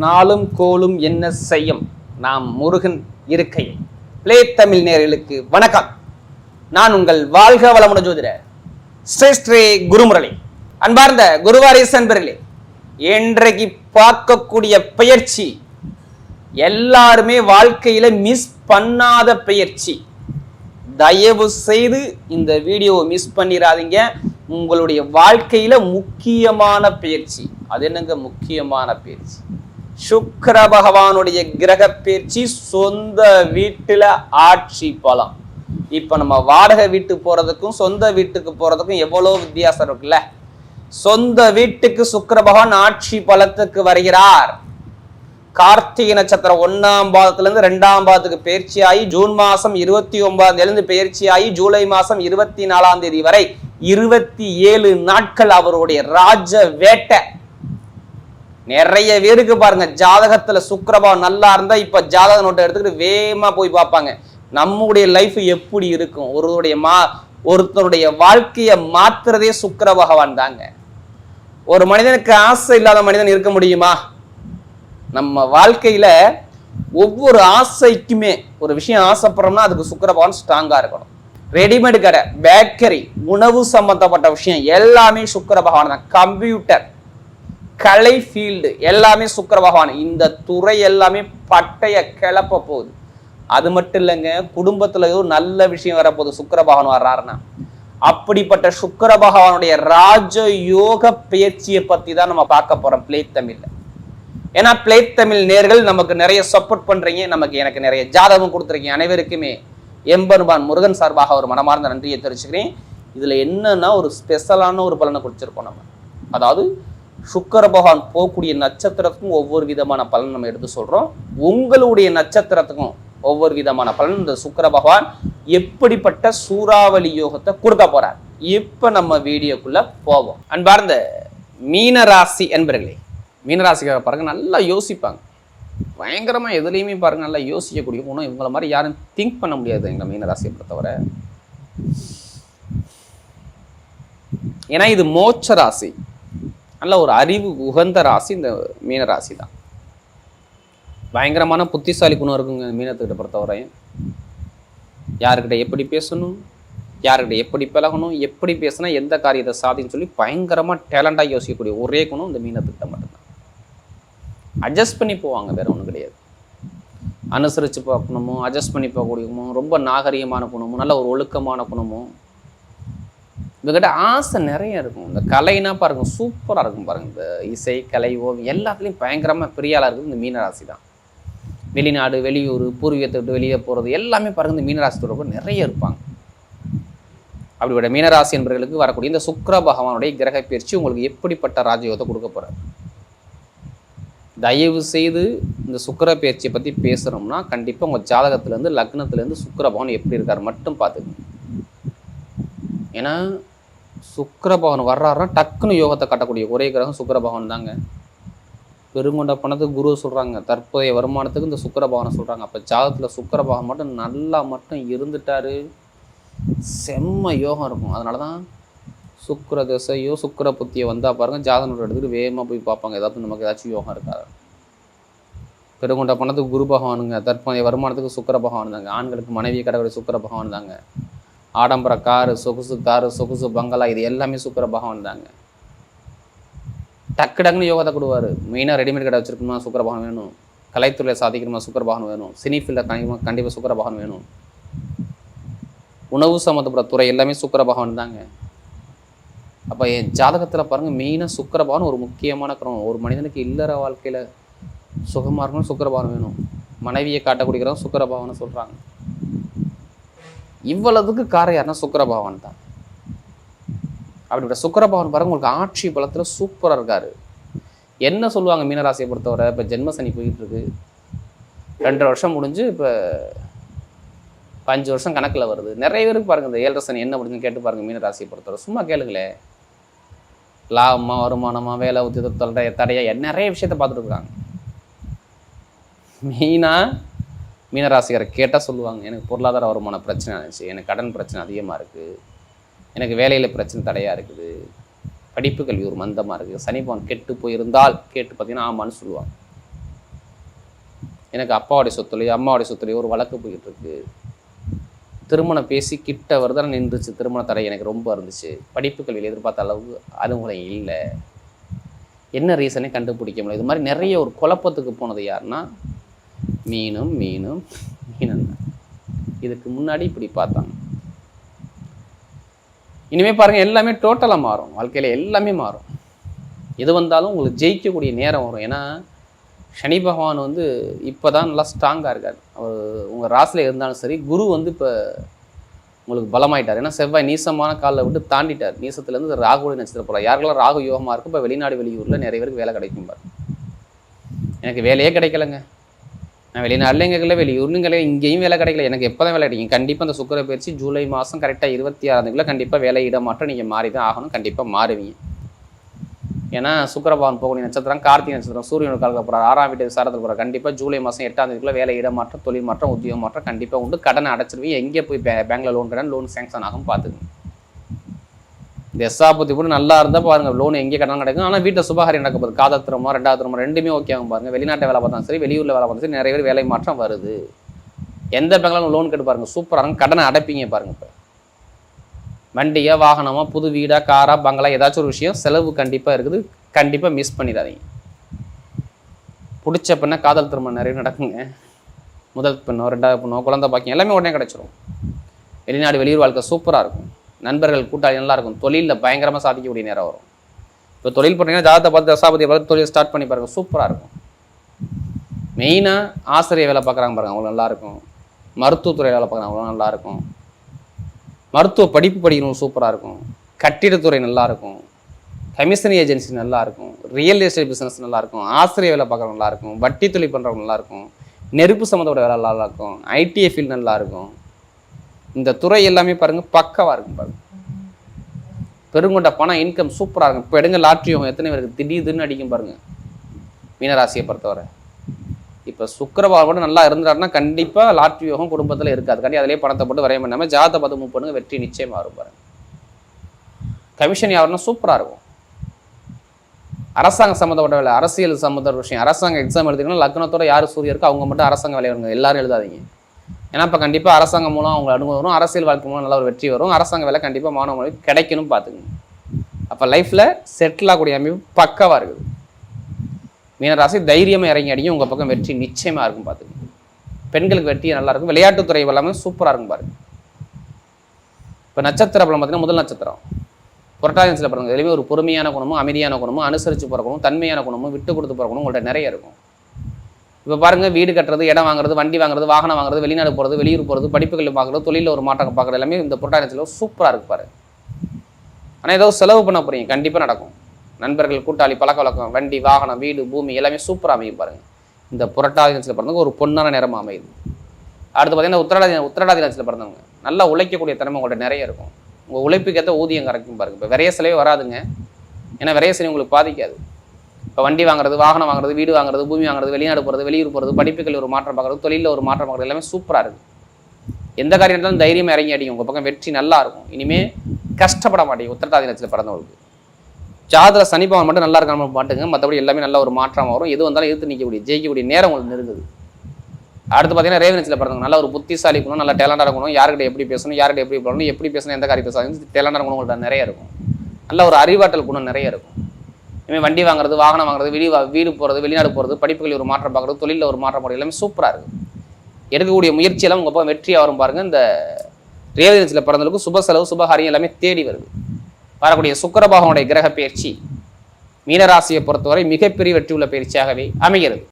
நாளும் கோலும் என்ன செய்யும்? நாம் முருகன் இருக்கையில். பிளே தமிழ் நேர்களுக்கு வணக்கம். நான் உங்கள் வாழ்க வளமுடன் ஜோதிட ஸ்ரீ ஸ்ரீ குருமுரளி. அன்பார்ந்த குருவாரீஸ் அன்பர்களே இன்றைக்கு பார்க்கக்கூடிய பயிற்சி எல்லாருமே வாழ்க்கையில மிஸ் பண்ணாத பயிற்சி தயவு செய்து இந்த வீடியோவை மிஸ் பண்ணிடாதீங்க உங்களுடைய வாழ்க்கையில முக்கியமான பயிற்சி அது என்னங்க முக்கியமான பயிற்சி சுக்கர பகவானுடைய கிரக பயிற்சி சொந்த வீட்டுல ஆட்சி பலம். இப்ப நம்ம வாடகை வீட்டுக்கு போறதுக்கும் சொந்த வீட்டுக்கு போறதுக்கும் எவ்வளவு வித்தியாசம் இருக்குல்ல? சொந்த வீட்டுக்கு சுக்கர பகவான் ஆட்சி பலத்துக்கு வருகிறார். கார்த்திகை நட்சத்திரம் ஒன்னாம் பாதத்துல இருந்து ரெண்டாம் பாதத்துக்கு பயிற்சி ஆகி ஜூன் மாசம் இருபத்தி ஒன்பதாம் தேதி பயிற்சி ஆகி ஜூலை மாசம் இருபத்தி நாலாம் தேதி வரை இருபத்தி ஏழு நாட்கள் அவருடைய ராஜ வேட்டை. நிறைய பேருக்கு பாருங்க ஜாதகத்துல சுக்கரபாவம் நல்லா இருந்தா இப்ப ஜாதக நோட்டை எடுத்துக்கிட்டு வேகமா போய் பார்ப்பாங்க. நம்முடைய லைஃப் எப்படி இருக்கும்? ஒருவருடைய மா ஒருத்தருடைய வாழ்க்கையை மாத்துறதே சுக்கர பகவான் தாங்க. ஒரு மனிதனுக்கு ஆசை இல்லாத மனிதன் இருக்க முடியுமா? நம்ம வாழ்க்கையில ஒவ்வொரு ஆசைக்குமே ஒரு விஷயம் ஆசைப்படுறோம்னா அதுக்கு சுக்கர பகவான் ஸ்ட்ராங்கா இருக்கணும். ரெடிமேட் கடை பேக்கரி உணவு சம்பந்தப்பட்ட விஷயம் எல்லாமே சுக்கர பகவான் தான். கம்ப்யூட்டர் கலை ஃபீல்டு எல்லாமே சுக்கர பகவான். இந்த துறை எல்லாமே பட்டைய கிளப்ப போகுது. அது மட்டும் இல்லைங்க குடும்பத்தில் ஏதோ நல்ல விஷயம் வரப்போகுது. சுக்கர பகவான் வர்றாருன்னா. அப்படிப்பட்ட சுக்கர பகவானுடைய ராஜ யோக பயிற்சியை பற்றி தான் நம்ம பார்க்க போகிறோம் பிளே தமிழில். ஏன்னா பிளே தமிழ் நேர்கள் நமக்கு நிறைய சப்போர்ட் பண்ணுறீங்க நமக்கு எனக்கு நிறைய ஜாதகம் கொடுத்துருக்கீங்க அனைவருக்குமே. எம்பெருமான் முருகன் சார்பாக ஒரு மனமார்ந்த நன்றியை தெரிவிச்சுக்கிறேன். இதில் என்னன்னா ஒரு ஸ்பெஷலான ஒரு பலனை கொடுத்துருக்கோம் நம்ம. அதாவது சுக்கர பகவான் போகக்கூடிய நட்சத்திரத்துக்கும் ஒவ்வொரு விதமான பலன் நம்ம எடுத்து சொல்றோம். உங்களுடைய நட்சத்திரத்துக்கும் ஒவ்வொரு விதமான பலன். இந்த சுக்கர பகவான் எப்படிப்பட்ட சூறாவளி யோகத்தை கொடுக்க போறார்? இப்ப நம்ம வீடியோக்குள்ள போவோம். அன்பார்ந்த மீனராசி என்பர்களே மீனராசிக்காக பாருங்க நல்லா யோசிப்பாங்க. பயங்கரமா எதுலேயுமே பாருங்க நல்லா யோசிக்கக்கூடிய குணம் இவங்கள மாதிரி யாரும் திங்க் பண்ண முடியாது எங்க மீனராசியை பொறுத்தவரை. ஏன்னா இது மோட்ச ராசி. நல்ல ஒரு அறிவு உகந்த ராசி இந்த மீன ராசி தான். பயங்கரமான புத்திசாலி குணம் இருக்குங்க மீனத்துக்கிட்ட பொறுத்தவரையும். யாருக்கிட்ட எப்படி பேசணும்? யாருக்கிட்ட எப்படி பழகணும்? எப்படி பேசினா எந்த காரியத்தை சாதின்னு சொல்லி பயங்கரமாக டேலண்டாக யோசிக்கக்கூடிய ஒரே குணம் இந்த மீனத்துக்கிட்ட மட்டும்தான். அட்ஜஸ்ட் பண்ணி போவாங்க வேற ஒன்றும் கிடையாது. அனுசரித்து பார்க்கணுமோ அட்ஜஸ்ட் பண்ணி பார்க்கக்கூடியமோ ரொம்ப நாகரிகமான குணமும் நல்ல ஒரு ஒழுக்கமான குணமும் இவங்ககிட்ட ஆசை நிறைய இருக்கும். இந்த கலைனா பாருங்க சூப்பராக இருக்கும் பாருங்க. இந்த இசை கலை ஓவியம் எல்லாத்துலேயும் பயங்கரமாக பிரியாளாக இருக்குது இந்த மீனராசி தான். வெளிநாடு வெளியூர் பூர்வீகத்தை விட்டு வெளியே போகிறது எல்லாமே பாருங்க இந்த மீனராசி தொடர்பு நிறைய இருப்பாங்க. அப்படிப்பட்ட மீனராசி என்பவர்களுக்கு வரக்கூடிய இந்த சுக்கிர பகவானுடைய கிரக பயிற்சி உங்களுக்கு எப்படிப்பட்ட ராஜயோகத்தை கொடுக்க போகிறார் தயவு செய்து இந்த சுக்கர பயிற்சியை பற்றி பேசுகிறோம்னா கண்டிப்பாக உங்கள் ஜாதகத்துலேருந்து லக்னத்துலேருந்து சுக்கர பகவான் எப்படி இருக்கார் மட்டும் பார்த்துக்கணும் ஏன்னா சுக்கிர பகவான் வர்றாருன்னா டக்குன்னு யோகத்தை கட்டக்கூடிய ஒரே கிரகம் சுக்கிர பகவான் தாங்க. பெருங்கொண்ட பணத்துக்கு குரு சொல்கிறாங்க தற்போதைய வருமானத்துக்கு இந்த சுக்கிர பகவானை சொல்கிறாங்க அப்போ ஜாதகத்தில் சுக்கிர பகவான் மட்டும் நல்லா மட்டும் இருந்துட்டாரு. செம்ம யோகம் இருக்கும். அதனால தான் சுக்கர திசையோ சுக்கர புத்தியோ வந்தால் பாருங்க ஜாதனோட எடுத்துக்கிட்டு வேகமாக போய் பார்ப்பாங்க. ஏதாவது நமக்கு ஏதாச்சும் யோகம் இருக்காது பெருங்கொண்ட பணத்துக்கு குரு பகவானுங்க. தற்போதைய வருமானத்துக்கு சுக்கிர பகவான் தாங்க. ஆண்களுக்கு மனைவி கடவுள் சுக்கிர பகவான் தாங்க. ஆடம்பர காரு சொகுசு காரு சொகுசு பங்களா இது எல்லாமே சுக்கர பகவான் தாங்க டக்கு டக்குன்னு யோகத்தை கொடுவார் மெயினாக ரெடிமேட் கடை வச்சுருக்கணுமா? சுக்கிர பகவான் வேணும். கலைத்துறையில் சாதிக்கணுமா? சுக்கிர பகவான் வேணும். சினி ஃபீல்டில் கண்டிப்பாக கண்டிப்பாக சுக்கிர பகவான் வேணும். உணவு சம்மந்தப்பட்ட துறை எல்லாமே சுக்கர பகவான் தாங்க அப்போ என் ஜாதகத்தில் பாருங்கள் மெயினாக சுக்கிர பகவான் ஒரு முக்கியமான கிரகம். ஒரு மனிதனுக்கு இல்லற வாழ்க்கையில் சுகமாக இருக்கணும் சுக்கிர பகவான் வேணும். மனைவியை காட்டக்கூடியக்கிறவங்க சுக்கிர பகவானை சொல்கிறாங்க இவ்வளவுக்கு காரம் யாருன்னா சுக்கரபவன் தான். அப்படிப்பட்ட சுக்கரபவன் பாருங்க உங்களுக்கு ஆட்சி பலத்தில் சூப்பராக இருக்காரு. என்ன சொல்லுவாங்க மீனராசியை பொறுத்தவரை இப்போ ஜென்மசனி போயிட்டு இருக்கு ரெண்டரை வருஷம் முடிஞ்சு இப்போ அஞ்சு வருஷம் கணக்கில் வருது. நிறைய பேருக்கு பாருங்க இந்த ஏழரை சனி என்ன முடிஞ்சுன்னு கேட்டு பாருங்க மீனராசியை பொறுத்தவரை. சும்மா கேளுங்களே. லாபமா வருமானமா வேலை உத்தியோக தடை தடையா நிறைய விஷயத்த பார்த்துட்டு இருக்காங்க. மெயினாக மீனராசிகரை கேட்டால் சொல்லுவாங்க எனக்கு பொருளாதார வருமான பிரச்சனை இருந்துச்சு எனக்கு கடன் பிரச்சனை அதிகமாக இருக்குது எனக்கு வேலையில் பிரச்சனை தடையாக இருக்குது படிப்பு கல்வி ஒரு மந்தமாக இருக்குது சனி கெட்டு போயிருந்தால் கேட்டு பார்த்தீங்கன்னா ஆமான்னு சொல்லுவாங்க. எனக்கு அப்பாவுடைய சொத்துலையோ அம்மாவுடைய சொத்துலையோ ஒரு வழக்கு போய்கிட்டு இருக்கு திருமணம் பேசி கிட்ட வருதான் நின்றுச்சு திருமண தடை எனக்கு ரொம்ப இருந்துச்சு படிப்பு கல்வியில் எதிர்பார்த்த அளவுக்கு அனுகூலம் இல்லை. என்ன ரீசனே கண்டுபிடிக்க முடியல. இது மாதிரி நிறைய ஒரு குழப்பத்துக்கு போனது யாருன்னா மீனும் மீனும் மீனும். இதுக்கு முன்னாடி இப்படி பார்த்தாங்க. இனிமேல் பாருங்கள் எல்லாமே டோட்டலாக மாறும். வாழ்க்கையில் எல்லாமே மாறும். எது வந்தாலும் உங்களுக்கு ஜெயிக்கக்கூடிய நேரம் வரும். ஏன்னா சனி பகவான் வந்து இப்போ தான் நல்லா ஸ்ட்ராங்காக இருக்கார். அவர் உங்கள் ராசியில் இருந்தாலும் சரி குரு வந்து இப்போ உங்களுக்கு பலமாயிட்டார். ஏன்னா செவ்வாய் நீசமான காலில் விட்டு தாண்டிட்டார். நீசத்துலேருந்து ராகுடைய நட்சத்திரம் போகிறார் யாருக்கெல்லாம் ராகு யோகமாக இருக்கும் இப்போ வெளிநாடு வெளியூரில் நிறைய பேருக்கு வேலை கிடைக்கும் பாரு. எனக்கு வேலையே கிடைக்கலங்க. நான் வெளிநாடுலையும் கேட்கல வெளியூர்லையும் கிடையாது இங்கேயும் வேலை கிடைக்கல. எனக்கு எப்போ தான் வேலை கிடைக்கும்? கண்டிப்பாக அந்த சுக்கர பயிற்சி ஜூலை மாதம் கரெக்டாக இருபத்தி ஆறாந்துக்குள்ள கண்டிப்பாக வேலை இட மாற்றம் நீங்கள் மாறி தான் ஆகணும். கண்டிப்பாக மாறுவீங்க. ஏன்னா சுக்கரபவன் போகக்கூடிய நட்சத்திரம் கார்த்திகை நட்சத்திரம் சூரியன் காலத்தில் போகிறார் ஆறாம் வீட்டு சாரத்தில் போகிறார் கண்டிப்பாக ஜூலை மாதம் எட்டாம் தேதிக்குள்ள வேலை இட மாற்றம் தொழில் மாற்றம் உத்தியோக மாற்றம் கண்டிப்பாக உண்டு. கடனை அடைச்சிருவீங்க. எங்கே போய் பே பேங்க்கில் லோன் கடன் லோன் சேங்ஷன் ஆகும் பார்த்துக்கணும் இந்த எஸ்ஆபத்தி கூட நல்லா இருந்தால் பாருங்க லோன் எங்கே கடன் கிடைக்கும். ஆனால் வீட்டில் சுபகாரி நடக்க போகுது. காதல் திருமணம் ரெண்டாவது திருமணம் ரெண்டுமே ஓகே ஆகும் பாருங்கள் வெளிநாட்டு வேலை பார்த்தாலும் சரி வெளியூரில் வேலை பார்த்தாலும் சரி நிறைய பேர் வேலை மாற்றம் வருது. எந்த பேங்க்லாம் லோன் கெட்டு பாருங்கள் சூப்பராக இருக்கும். கடனை அடைப்பீங்க பாருங்கள் இப்போ. வண்டியாக வாகனமாக புது வீடாக காரா பங்களா ஏதாச்சும் ஒரு விஷயம் செலவு கண்டிப்பாக இருக்குது. கண்டிப்பாக மிஸ் பண்ணிடாதீங்க. பிடிச்ச பெண்ணை காதல் திருமணம் நிறைய நடக்குங்க. முதல் பெண்ணோ ரெண்டாவது பெண்ணோ குழந்தை பாக்கியம் எல்லாமே உடனே கிடச்சிரும். வெளிநாடு வெளியூர் வாழ்க்கை சூப்பராக இருக்கும். நண்பர்கள் கூட்டாளி நல்லா இருக்கும் தொழிலில் பயங்கரமாக சாதிக்கக்கூடிய நேரம் வரும் இப்போ தொழில் பண்ணுறீங்கன்னா ஜாதகத்தை பார்த்து தசாபதியை பார்த்து தொழில் ஸ்டார்ட் பண்ணி பாருங்க சூப்பராக இருக்கும் மெயினாக ஆசிரியர் வேலை பார்க்குறாங்க பாருங்கள் அவங்க நல்லா இருக்கும் மருத்துவத்துறை வேலை பார்க்குறாங்க அவ்வளோ நல்லாயிருக்கும் மருத்துவ படிப்பு படிக்கணும் சூப்பராக இருக்கும் கட்டிடத்துறை நல்லாயிருக்கும் கமிஷன் ஏஜென்சி நல்லாயிருக்கும் ரியல் எஸ்டேட் பிஸ்னஸ் நல்லாயிருக்கும் ஆசிரியர் வேலை பார்க்குறவங்க நல்லா இருக்கும் வட்டி தொழில் பண்ணுறவங்க நல்லாயிருக்கும் நெருப்பு சம்மந்தப்பட்ட வேலை நல்லாயிருக்கும் ஐடிஐ ஃபீல்டு நல்லாயிருக்கும் இந்த துறை எல்லாமே பாருங்க பக்கவா இருக்கும் பாருங்க. பெருங்கொண்ட பணம் இன்கம் சூப்பராக இருக்கும். இப்போ எடுங்க லாட்ரி யோகம் எத்தனை பேருக்கு திடீர்னு அடிக்கும் பாருங்க. மீனராசியை பொறுத்தவரை. இப்போ சுக்கரபாவம் கூட நல்லா இருந்தாருன்னா கண்டிப்பாக லாட்ரி யோகம் குடும்பத்தில் இருக்காது கண்டி அதிலே பணத்தை போட்டு வரைய பண்ணாமல் ஜாத பதம் மூவ் பண்ணுங்க வெற்றி நிச்சயமா வரும் பாருங்க. கமிஷன் யாருன்னா சூப்பராக இருக்கும். அரசாங்க சம்மந்தப்பட்ட வேலை அரசியல் சம்மந்தப்பட்ட விஷயம் அரசாங்க எக்ஸாம் எழுதிங்கன்னா லக்னத்தோட யார் சூரிய இருக்கோ அவங்க மட்டும் அரசாங்க வேலை வருங்க எல்லாரும் எழுதாதீங்க. ஏன்னா இப்போ கண்டிப்பாக அரசாங்கம் மூலம் அவங்க அனுபவம் வரும். அரசியல் வாழ்க்கை மூலம் நல்ல ஒரு வெற்றி வரும். அரசாங்க வேலை கண்டிப்பாக மாணவ மொழி கிடைக்கணும் பார்த்துக்கங்க அப்போ லைஃப்பில் செட்டில் ஆகக்கூடிய அமைப்பு பக்காவாக இருக்குது. மீனராசி தைரியமாக இறங்கி அடிங்க. உங்கள் பக்கம் வெற்றி நிச்சயமாக இருக்கும் பார்த்துக்கணும். பெண்களுக்கு வெற்றி நல்லா இருக்கும். விளையாட்டுத்துறை எல்லாமே சூப்பராக இருக்கும் பாருங்க. இப்போ நட்சத்திரம் பார்த்தீங்கன்னா முதல் நட்சத்திரம். புரட்டாதி பிறகு எதுவுமே ஒரு பொறுமையான குணமும் அமைதியான குணமும் அனுசரித்து பிறக்கணும் தன்மையான குணமும் விட்டு கொடுத்து பிறக்கணும் உங்கள்கிட்ட நிறைய இருக்கும். இப்போ பாருங்க வீடு கட்டுறது இடம் வாங்குறது வண்டி வாங்குறது வாகனம் வாங்குறது வெளிநாடு போகிறது வெளியூர் போகிறது படிப்புகள் பார்க்குறது தொழிலில் ஒரு மாற்றம் பார்க்குறது எல்லாமே இந்த புரட்டாதி சூப்பராக இருப்பார் பாரு. ஆனால் ஏதோ செலவு பண்ண போகிறீங்க கண்டிப்பாக நடக்கும். நண்பர்கள் கூட்டாளி பழக்க வழக்கம் வண்டி வாகனம் வீடு பூமி எல்லாமே சூப்பராக அமையும் பாருங்கள் இந்த புரட்டாதி பிறந்தவங்க ஒரு பொன்னான நேரமாக அமையுது. அடுத்து பார்த்தீங்கன்னா உத்திரடாதி உத்திரடாதி நட்சத்திரம் பிறந்தவங்க. நல்லா உழைக்கக்கூடிய திறமை உங்கள்கிட்ட நிறைய இருக்கும். உங்கள் உழைப்புக்கு ஏற்ற ஊதியம் கரைக்கும் பாருங்கள் இப்போ விரைய செலவே வராதுங்க. ஏன்னா விரைய செலவு உங்களுக்கு பாதிக்காது. இப்போ வண்டி வாங்குறது வாகனம் வாங்குறது வீடு வாங்குறது பூமி வாங்குறது வெளிநாடு போகிறது வெளியூர் போகிறது படிப்புகள் ஒரு மாற்றம் பார்க்குறது தொழிலில் ஒரு மாற்றம் பார்க்குறது எல்லாமே சூப்பராக இருக்குது எந்த காரியம் இருந்தாலும் தைரியமாக இறங்கி அடிக்கும் உங்கள் பக்கம் வெற்றி நல்லா இருக்கும். இனிமேல் கஷ்டப்பட மாட்டீங்க. உத்திரட்டாதி நட்சத்திரம் பிறந்தவங்களுக்கு ஜாதக சனி மட்டும் நல்லா இருக்காம பாட்டுங்க. மற்றபடி எல்லாமே நல்ல ஒரு மாற்றம் வரும். எது வந்தாலும் எதிர்த்து நிற்கக்கூடிய ஜெயிக்கக்கூடிய நேரம் உங்களுக்கு நெருங்குது. அடுத்து பார்த்தீங்கன்னா ரேவனத்தில் பிறந்தவங்க. நல்ல ஒரு புத்திசாலி குணம் நல்ல டேலண்டாக இருக்கணும் யார்கிட்ட எப்படி பேசணும் யார்கிட்ட எப்படி போகணும் எப்படி பேசணும் எந்த காரியம் பேசணும் டேலண்டாக இருக்கணும் உங்கள்கிட்ட நிறைய இருக்கும். நல்ல ஒரு அறிவாற்றல் குணம் நிறைய இருக்கும். இனிமேல் வண்டி வாங்குறது வாகனம் வாங்குறது வெளி வீடு போகிறது வெளிநாடு போகிறது படிப்புகளில் ஒரு மாற்றம் பார்க்குறது தொழிலில் ஒரு மாற்றம் போகிறது எல்லாமே சூப்பராக இருக்குது எடுக்கக்கூடிய முயற்சியெல்லாம் உங்கள் அப்பா வெற்றியாக வரும் பாருங்கள் இந்த ரேவதினத்தில் பிறந்தவங்களுக்கு சுப செலவு சுபகாரியம் எல்லாமே தேடி வருது. வரக்கூடிய சுக்கரபாகனுடைய கிரக பயிற்சி மீனராசியை பொறுத்தவரை மிகப்பெரிய வெற்றி உள்ள பயிற்சியாகவே அமைகிறது.